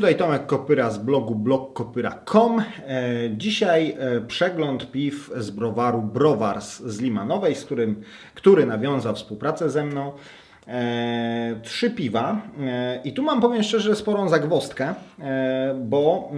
Tutaj Tomek Kopyra z blogu blogkopyra.com. E, Dzisiaj e, przegląd piw z browaru Browars z Limanowej, z którym, który nawiązał współpracę ze mną. E, Trzy piwa E, i tu mam, powiem szczerze, sporą zagwozdkę, e, bo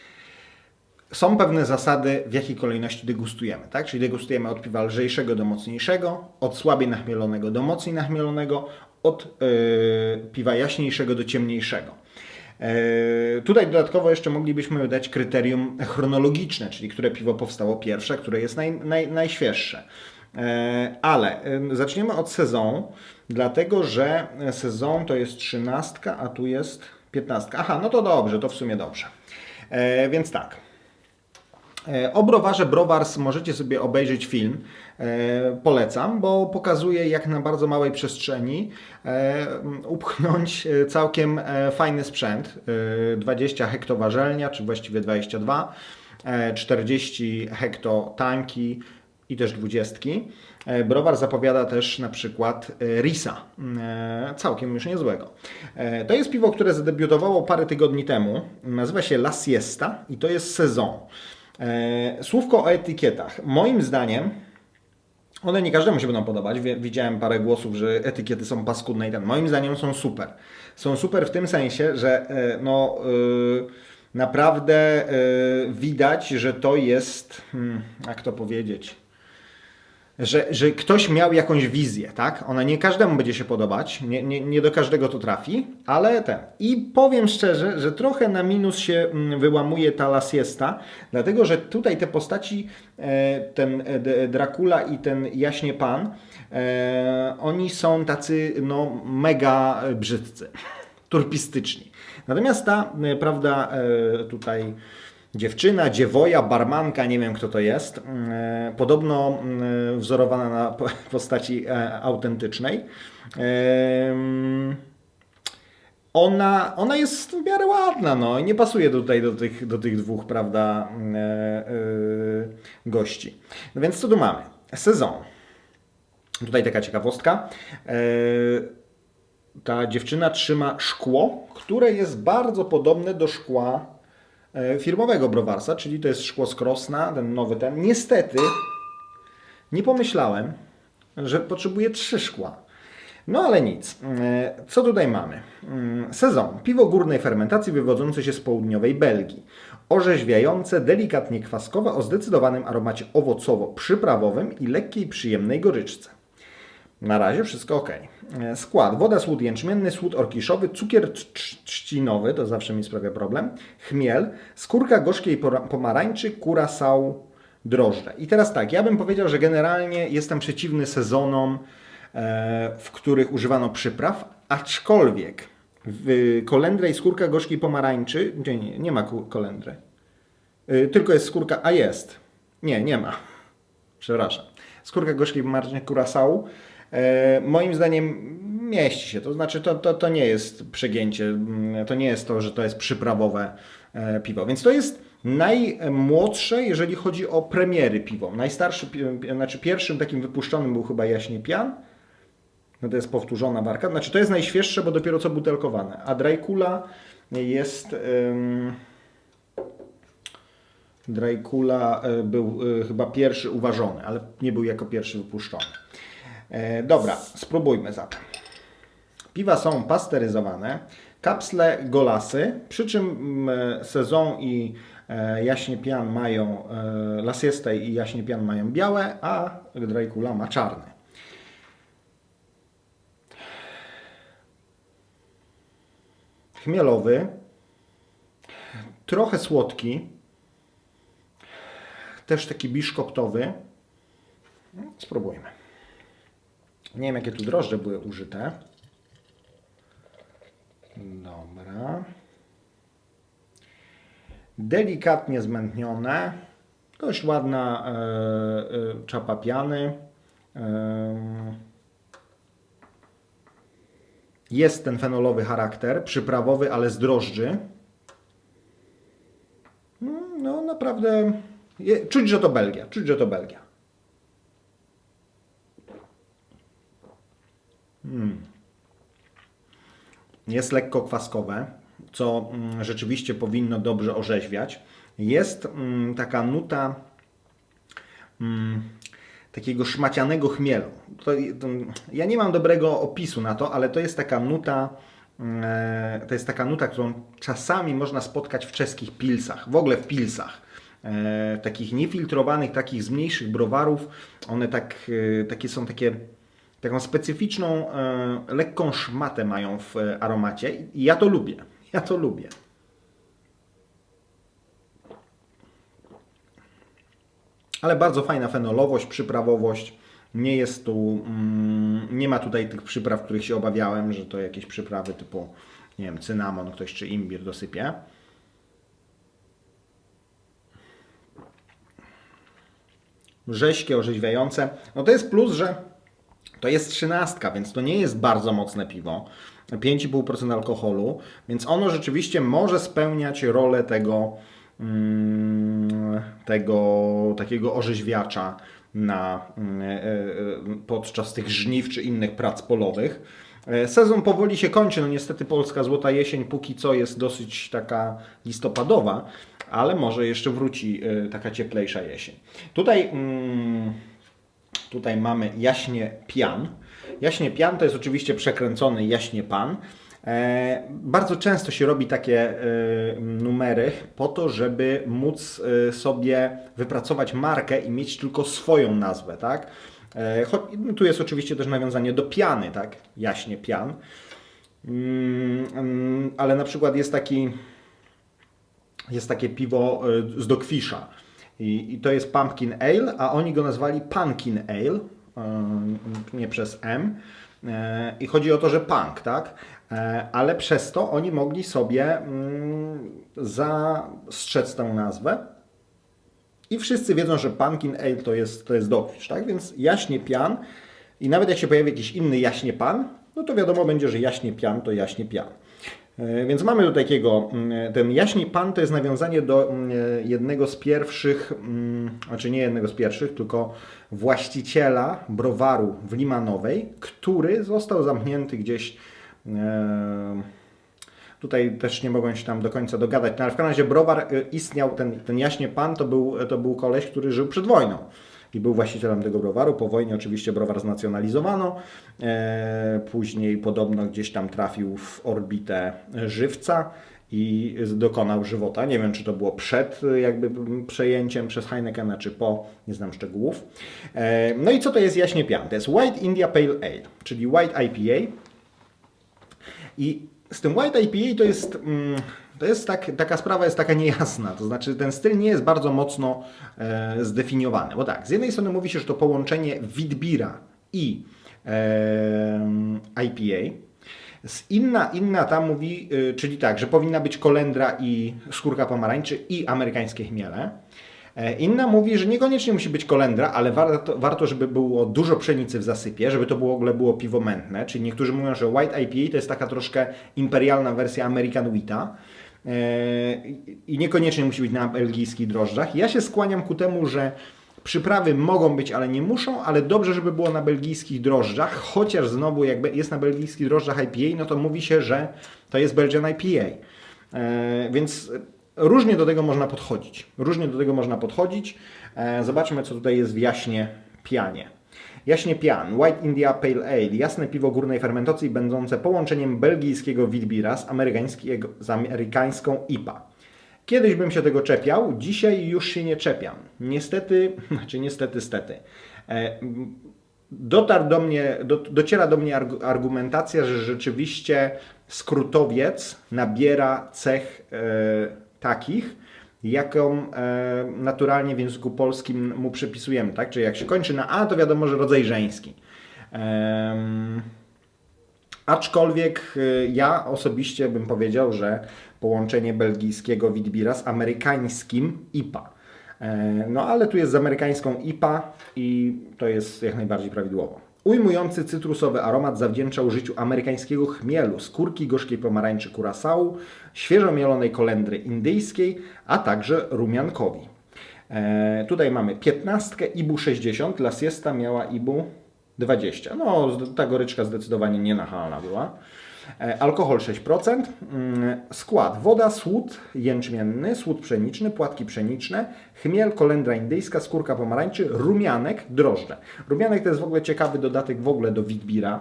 są pewne zasady, w jakiej kolejności degustujemy, tak? Czyli degustujemy od piwa lżejszego do mocniejszego, od słabiej nachmielonego do mocniej nachmielonego, od piwa jaśniejszego do ciemniejszego. Yy, tutaj dodatkowo jeszcze moglibyśmy dać kryterium chronologiczne, czyli które piwo powstało pierwsze, które jest naj, naj, najświeższe. Yy, ale zaczniemy od sezonu, dlatego że sezon to jest trzynastka, a tu jest piętnastka. Aha, no to dobrze, to w sumie dobrze. Yy, więc tak. E, O browarze Browars możecie sobie obejrzeć film. E, Polecam, bo pokazuje jak na bardzo małej przestrzeni e, upchnąć e, całkiem fajny sprzęt. E, 20 hektowarzelnia, czy właściwie 22, e, 40 hekto tanki i też 20. E, Browar zapowiada też na przykład Risa, całkiem już niezłego. To jest piwo, które zadebiutowało parę tygodni temu. Nazywa się La Siesta i to jest sezon. Słówko o etykietach. Moim zdaniem one nie każdemu się będą podobać. Widziałem parę głosów, że etykiety są paskudne i ten. Moim zdaniem są super. Są super w tym sensie, że e, no y, naprawdę y, widać, że to jest, hmm, jak to powiedzieć, że, że ktoś miał jakąś wizję, tak? Ona nie każdemu będzie się podobać, nie, nie, nie do każdego to trafi, ale ten. I powiem szczerze, że trochę na minus się mm, wyłamuje ta La Siesta, dlatego że tutaj te postaci, e, ten e, D- Dracula i ten Jaśnie Pan, e, oni są tacy no mega e, brzydcy, turpistyczni. Natomiast ta, e, prawda, e, tutaj dziewczyna, dziewoja, barmanka, nie wiem kto to jest, e, podobno e, wzorowana na po- postaci e, autentycznej. Ona, ona jest w miarę ładna, no nie pasuje tutaj do tych, do tych dwóch, prawda, gości. No więc co tu mamy? Sezon. Tutaj taka ciekawostka. Ta dziewczyna trzyma szkło, które jest bardzo podobne do szkła firmowego Browarsa, czyli to jest szkło z Krosna, ten nowy ten. Niestety nie pomyślałem, że potrzebuję trzy szkła. No ale nic. E, Co tutaj mamy? Mm, Sezon. Piwo górnej fermentacji wywodzące się z południowej Belgii. Orzeźwiające, delikatnie kwaskowe o zdecydowanym aromacie owocowo-przyprawowym i lekkiej, przyjemnej goryczce. Na razie wszystko ok. E, Skład: woda, słód jęczmienny, słód orkiszowy, cukier trz- trzcinowy, to zawsze mi sprawia problem, chmiel, skórka gorzkiej pomarańczy, kurasał, drożdże. I teraz tak, ja bym powiedział, że generalnie jestem przeciwny sezonom, e, w których używano przypraw, aczkolwiek kolendrę i skórka gorzkiej pomarańczy, nie, nie, nie ma kolendry, Y, tylko jest skórka, a jest, nie, nie ma, przepraszam. Skórka gorzkiej pomarańczy kurasału. E, moim zdaniem mieści się. To znaczy, to, to, to nie jest przegięcie. mm, To nie jest to, że to jest przyprawowe e, piwo. Więc to jest najmłodsze, jeżeli chodzi o premiery piwo. Najstarszy, pi- znaczy pierwszym takim wypuszczonym był chyba Jaśnie Pian. No to jest powtórzona warka. Znaczy to jest najświeższe, bo dopiero co butelkowane. A Dracula jest... ym, Dracula e, był e, chyba pierwszy uważony, ale nie był jako pierwszy wypuszczony. E, Dobra, spróbujmy zatem. Piwa są pasteryzowane, kapsle golasy, przy czym mm, sezon i e, jaśnie pian mają, e, La Siesta i jaśnie pian mają białe, a Dracula ma czarny. Chmielowy, trochę słodki, też taki biszkoptowy. No, Spróbujmy. Nie wiem, jakie tu drożdże były użyte. Dobra. Delikatnie zmętnione. Dość ładna e, e, czapa piany. E, jest ten fenolowy charakter, przyprawowy, ale z drożdży. Mm, No naprawdę je- czuć, że to Belgia. Czuć, że to Belgia. Jest lekko kwaskowe. co mm, rzeczywiście powinno dobrze orzeźwiać, jest mm, taka nuta mm, takiego szmacianego chmielu. To, ja nie mam dobrego opisu na to, ale to jest taka nuta, e, to jest taka nuta, którą czasami można spotkać w czeskich pilsach, w ogóle w pilsach. E, takich niefiltrowanych, takich z mniejszych browarów. One tak, e, takie są takie, taką specyficzną, e, lekką szmatę mają w e, aromacie i ja to lubię. Ja to lubię. Ale bardzo fajna fenolowość, przyprawowość. Nie jest tu, mm, nie ma tutaj tych przypraw, których się obawiałem, że to jakieś przyprawy typu, nie wiem, cynamon ktoś czy imbir dosypie. Rześkie, orzeźwiające. No to jest plus, że to jest trzynastka, więc to nie jest bardzo mocne piwo. 5,5% alkoholu, więc ono rzeczywiście może spełniać rolę tego, mm, tego takiego orzeźwiacza na, mm, e, e, podczas tych żniw czy innych prac polowych. E, Sezon powoli się kończy, no niestety polska złota jesień póki co jest dosyć taka listopadowa, ale może jeszcze wróci taka cieplejsza jesień. Tutaj, mm, tutaj mamy jaśnie pian. Jaśnie pian to jest oczywiście przekręcony jaśnie pan. E, bardzo często się robi takie e, numery po to, żeby móc e, sobie wypracować markę i mieć tylko swoją nazwę, tak? Tu jest oczywiście też nawiązanie do piany, tak? Jaśnie pian. Mm, mm, ale na przykład jest taki jest takie piwo z Dokwisza. I, I to jest Pumpkin Ale, a oni go nazwali Punkin Ale, y, nie przez M. Y, I chodzi o to, że punk, tak? E, Ale przez to oni mogli sobie mm, zastrzec tę nazwę. I wszyscy wiedzą, że Pumpkin Ale to jest, to jest Dogfish, tak? Więc jaśnie pian i nawet jak się pojawi jakiś inny jaśnie pan, no to wiadomo będzie, że jaśnie pian to jaśnie pian. E, Więc mamy tu takiego, mm, ten jaśni pan to jest nawiązanie do mm, jednego z pierwszych, mm, znaczy nie jednego z pierwszych, tylko właściciela browaru w Limanowej, który został zamknięty gdzieś e, Tutaj też nie mogłem się tam do końca dogadać, no ale w każdym razie browar istniał, ten, ten jaśnie pan to był, to był koleś, który żył przed wojną i był właścicielem tego browaru. Po wojnie oczywiście browar znacjonalizowano. E, później podobno gdzieś tam trafił w orbitę żywca i dokonał żywota. Nie wiem, czy to było przed jakby przejęciem przez Heinekena, czy po, nie znam szczegółów. E, no i co to jest jaśnie pian? To jest White India Pale Ale, czyli White IPA. I z tym White IPA to jest, mm, to jest tak, taka sprawa jest taka niejasna. To znaczy ten styl nie jest bardzo mocno e, zdefiniowany. Bo tak, z jednej strony mówi się, że to połączenie Witbira i e, IPA. Z inna, inna tam mówi, y, czyli tak, że powinna być kolendra i skórka pomarańczy i amerykańskie chmiele. E, Inna mówi, że niekoniecznie musi być kolendra, ale warto, warto, żeby było dużo pszenicy w zasypie, żeby to było, w ogóle było piwo mętne. Czyli niektórzy mówią, że White IPA to jest taka troszkę imperialna wersja American Wita. E, I niekoniecznie musi być na belgijskich drożdżach. Ja się skłaniam ku temu, że przyprawy mogą być, ale nie muszą, ale dobrze, żeby było na belgijskich drożdżach, chociaż znowu jak jest na belgijskich drożdżach IPA, no to mówi się, że to jest Belgian IPA. E, Więc różnie do tego można podchodzić. Różnie do tego można podchodzić. E, Zobaczmy, co tutaj jest w jaśnie pianie. Jaśnie pian, White India Pale Ale, jasne piwo górnej fermentacji będące połączeniem belgijskiego witbira z, z amerykańską IPA. Kiedyś bym się tego czepiał, dzisiaj już się nie czepiam. Niestety, znaczy niestety, stety. E, dotarł do mnie, do, dociera do mnie arg- argumentacja, że rzeczywiście skrótowiec nabiera cech e, takich, jaką e, naturalnie w języku polskim mu przypisujemy, tak? Czyli jak się kończy na A, to wiadomo, że rodzaj żeński. Aczkolwiek y, ja osobiście bym powiedział, że połączenie belgijskiego Witbira z amerykańskim IPA. E, No ale tu jest z amerykańską IPA i to jest jak najbardziej prawidłowo. Ujmujący cytrusowy aromat zawdzięcza użyciu amerykańskiego chmielu, skórki gorzkiej pomarańczy curacao, świeżo mielonej kolendry indyjskiej, a także rumiankowi. E, tutaj mamy 15, IBU 60, La Siesta miała IBU 20. No, ta goryczka zdecydowanie nienachalna była. E, Alkohol 6%. Mm, Skład: woda, słód jęczmienny, słód pszeniczny, płatki pszeniczne, chmiel, kolendra indyjska, skórka pomarańczy, rumianek, drożdże. Rumianek to jest w ogóle ciekawy dodatek w ogóle do Witbira.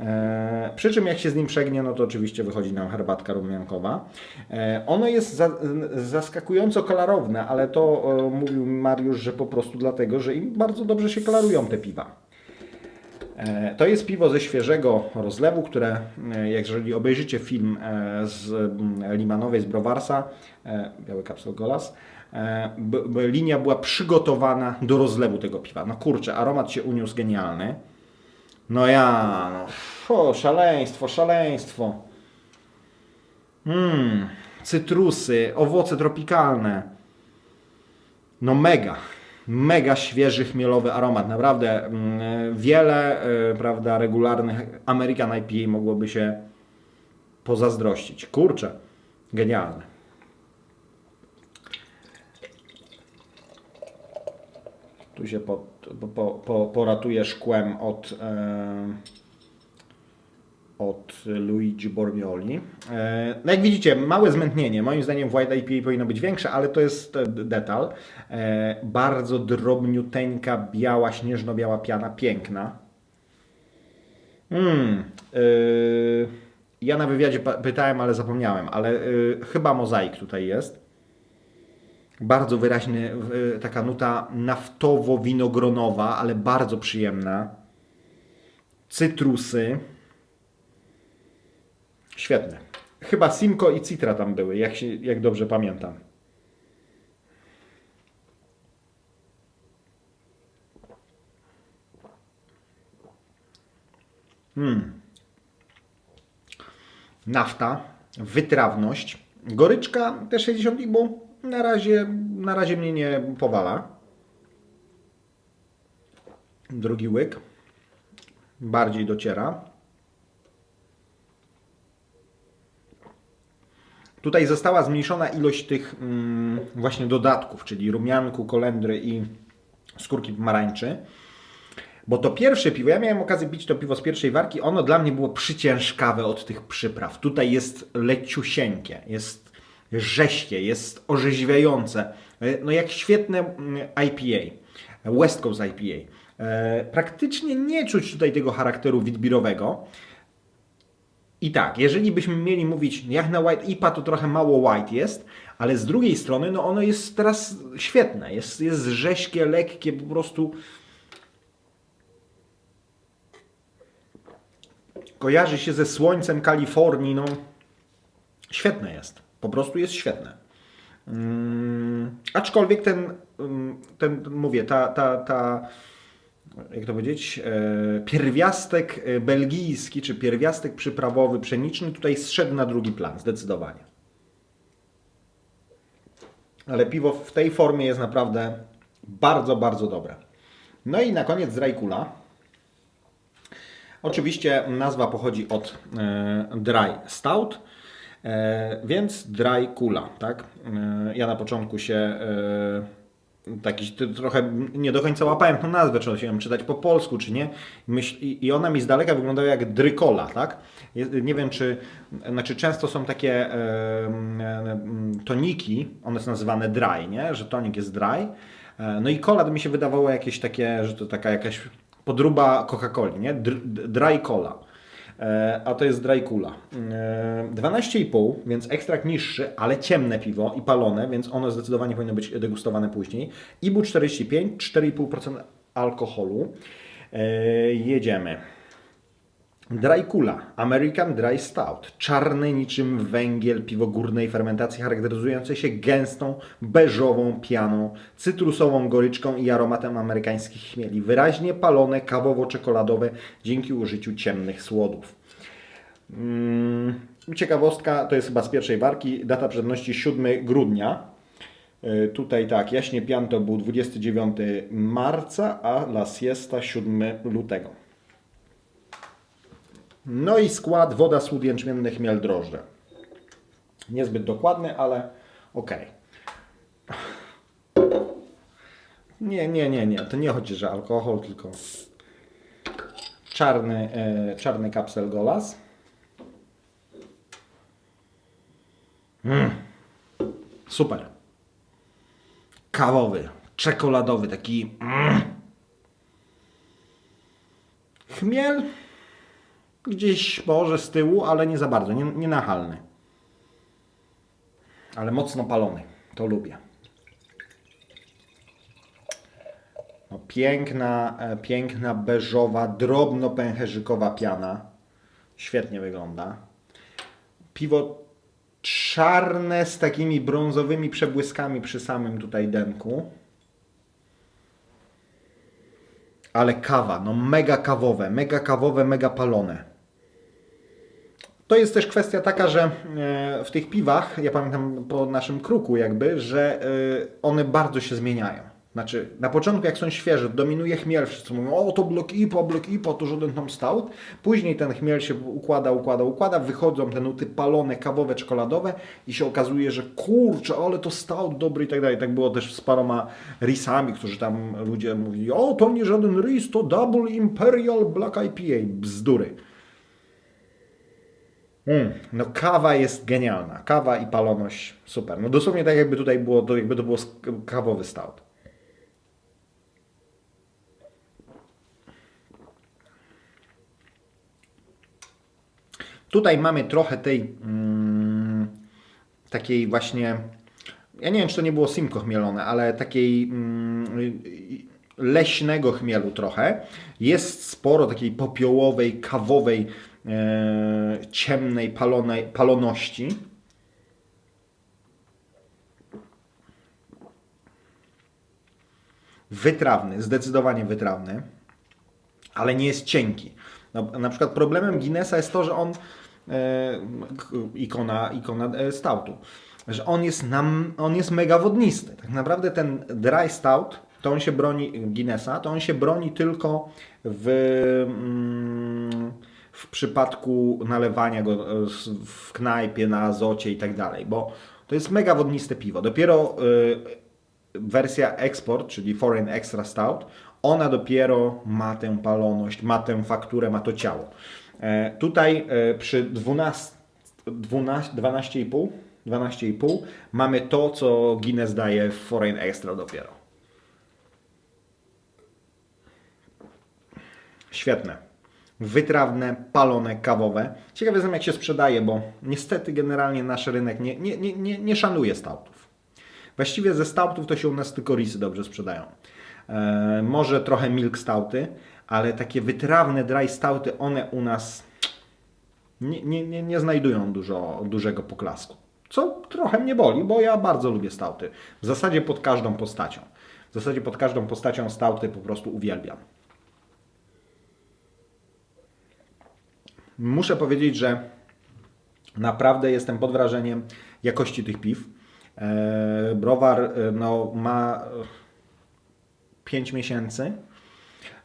E, przy czym jak się z nim przegnie, no to oczywiście wychodzi nam herbatka rumiankowa. E, ono jest za, zaskakująco klarowne, ale to e, mówił Mariusz, że po prostu dlatego, że im bardzo dobrze się klarują te piwa. E, To jest piwo ze świeżego rozlewu, które, e, jeżeli obejrzycie film e, z mm, Limanowej, z Browarsa, Biały Kapsel Golas, linia była przygotowana do rozlewu tego piwa. No kurczę, aromat się uniósł genialny. No ja, no, szaleństwo, szaleństwo. Mmm, cytrusy, owoce tropikalne. No mega, mega świeży chmielowy aromat. Naprawdę mm, wiele, y, prawda, regularnych American IPA mogłoby się pozazdrościć. Kurczę, genialne. Tu się po, po, po, szkłem od, e, od Luigi Bormioli. E, no jak widzicie, małe zmętnienie. Moim zdaniem w White IPA powinno być większe, ale to jest e, detal. E, bardzo drobniuteńka, biała, śnieżno-biała piana, piękna. Mm, ja na wywiadzie pytałem, ale zapomniałem, ale chyba mozaik tutaj jest. Bardzo wyraźny, taka nuta naftowo-winogronowa, ale bardzo przyjemna. Cytrusy. Świetne. Chyba Simco i Citra tam były, jak, się, jak dobrze pamiętam. nafta, wytrawność, goryczka te 60 ibu na razie, na razie mnie nie powala. Drugi łyk bardziej dociera. Tutaj została zmniejszona ilość tych mm, właśnie dodatków, czyli rumianku, kolendry i skórki pomarańczy. Bo to pierwsze piwo, ja miałem okazję pić to piwo z pierwszej warki, ono dla mnie było przyciężkawe od tych przypraw. Tutaj jest leciusieńkie, jest rześkie, jest orzeźwiające. E, No jak świetne mm, IPA, West Coast IPA. E, Praktycznie nie czuć tutaj tego charakteru witbirowego. I tak, jeżeli byśmy mieli mówić, jak na White IPA, to trochę mało white jest, ale z drugiej strony, no ono jest teraz świetne. Jest, jest rześkie, lekkie, po prostu kojarzy się ze słońcem Kalifornii, no świetne jest. Po prostu jest świetne. Mm, aczkolwiek ten, mm, ten, mówię, ta, ta, ta jak to powiedzieć, e, pierwiastek e, belgijski, czy pierwiastek przyprawowy, pszeniczny tutaj zszedł na drugi plan, zdecydowanie. Ale piwo w tej formie jest naprawdę bardzo, bardzo dobre. No i na koniec Drajkula. Oczywiście nazwa pochodzi od e, Dry Stout, więc Dry Kula, tak? Ja na początku się taki trochę nie do końca łapałem tą nazwę, czy ją czytać po polsku, czy nie. Myśl, i, ona mi z daleka wyglądała jak drykola, tak? Nie wiem, czy, znaczy często są takie e, toniki, one są nazywane dry, nie? Że tonik jest dry. E, no i cola to mi się wydawało jakieś takie, że to taka jakaś podruba Coca-Coli, nie? Dr, dry cola. E, a to jest dry kula. E, 12,5, więc ekstrakt niższy, ale ciemne piwo i palone, więc ono zdecydowanie powinno być degustowane później. IBU 45, 4,5% alkoholu. E, jedziemy. Dry Kula, American Dry Stout, czarne niczym węgiel piwo górnej fermentacji charakteryzujące się gęstą, beżową pianą, cytrusową goryczką i aromatem amerykańskich chmieli, wyraźnie palone, kawowo-czekoladowe dzięki użyciu ciemnych słodów. Mm, ciekawostka, to jest chyba z pierwszej warki, data przedności 7 grudnia. Y, Tutaj tak, jaśnie pian to był 29 marca, a La Siesta 7 lutego. No i skład woda, słód jęczmienny, chmiel, drożdże. Niezbyt dokładny, ale okej. Nie, nie, nie, nie. To nie chodzi, że alkohol, tylko czarny, e, czarny kapsel Golas. Super. Kawowy, czekoladowy, taki. Mm. Chmiel gdzieś może z tyłu, ale nie za bardzo, nie, nie nachalny. Ale mocno palony. To lubię. No, piękna, e, piękna beżowa, drobno pęcherzykowa piana. Świetnie wygląda. Piwo czarne z takimi brązowymi przebłyskami przy samym tutaj denku. Ale kawa, no mega kawowe, mega kawowe, mega palone. To jest też kwestia taka, że e, w tych piwach, ja pamiętam po naszym kruku jakby, że e, one bardzo się zmieniają. Znaczy, na początku jak są świeże, dominuje chmiel, wszyscy mówią, o to blok IPA, blok IPA, to żaden tam stout. Później ten chmiel się układa, układa, układa, wychodzą te nuty palone, kawowe, czekoladowe i się okazuje, że kurczę, ale to stout dobry i tak dalej. Tak było też z paroma risami, którzy tam ludzie mówili, o to nie żaden ris, to Double Imperial Black IPA. Bzdury. Mm, no kawa jest genialna. Kawa i paloność super. No dosłownie tak jakby tutaj było, to jakby to było kawowy stout. Tutaj mamy trochę tej mm, takiej właśnie, ja nie wiem czy to nie było simko chmielone, ale takiej mm, leśnego chmielu trochę. Jest sporo takiej popiołowej, kawowej, ciemnej palonej, paloności. Wytrawny, zdecydowanie wytrawny, ale nie jest cienki. No, na przykład problemem Guinnessa jest to, że on, e, ikona, ikona e, stoutu, że on jest, nam, on jest mega wodnisty. Tak naprawdę ten dry stout, to on się broni, Guinnessa, to on się broni tylko w, mm, w przypadku nalewania go e, w knajpie, na azocie i tak dalej, bo to jest mega wodniste piwo. Dopiero e, wersja export, czyli Foreign Extra Stout, ona dopiero ma tę paloność, ma tę fakturę, ma to ciało. E, tutaj e, przy 12, 12, 12,5 12,5 mamy to, co Guinness daje w Foreign Extra dopiero. Świetne. Wytrawne, palone, kawowe. Ciekawe jestem, jak się sprzedaje, bo niestety generalnie nasz rynek nie, nie, nie, nie, nie szanuje stoutów. Właściwie ze stoutów to się u nas tylko risy dobrze sprzedają. E, może trochę milk stouty, ale takie wytrawne dry stouty, one u nas nie, nie, nie, nie znajdują dużo, dużego poklasku. Co trochę mnie boli, bo ja bardzo lubię stouty. W zasadzie pod każdą postacią. W zasadzie pod każdą postacią stouty po prostu uwielbiam. Muszę powiedzieć, że naprawdę jestem pod wrażeniem jakości tych piw. E, Browar e, no, ma 5 miesięcy.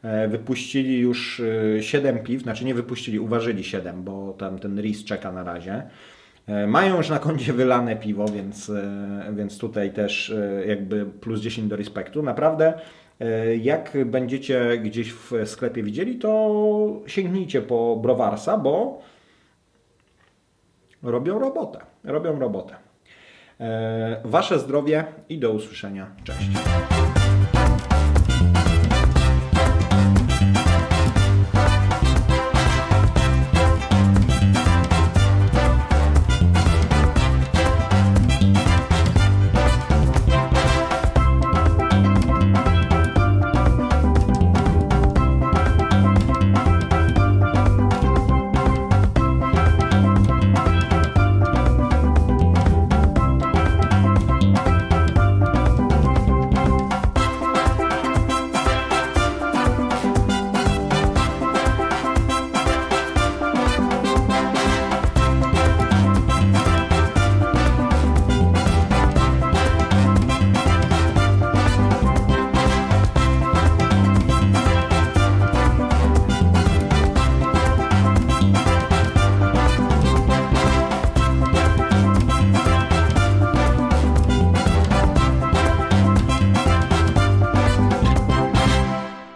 E, Wypuścili już 7 piw, znaczy nie wypuścili, uważyli 7, bo tam ten RIS czeka na razie. Mają już na koncie wylane piwo, więc, więc tutaj też jakby plus 10 do respektu. Naprawdę, jak będziecie gdzieś w sklepie widzieli, to sięgnijcie po Browarsa, bo robią robotę. Robią robotę. E, Wasze zdrowie i do usłyszenia. Cześć.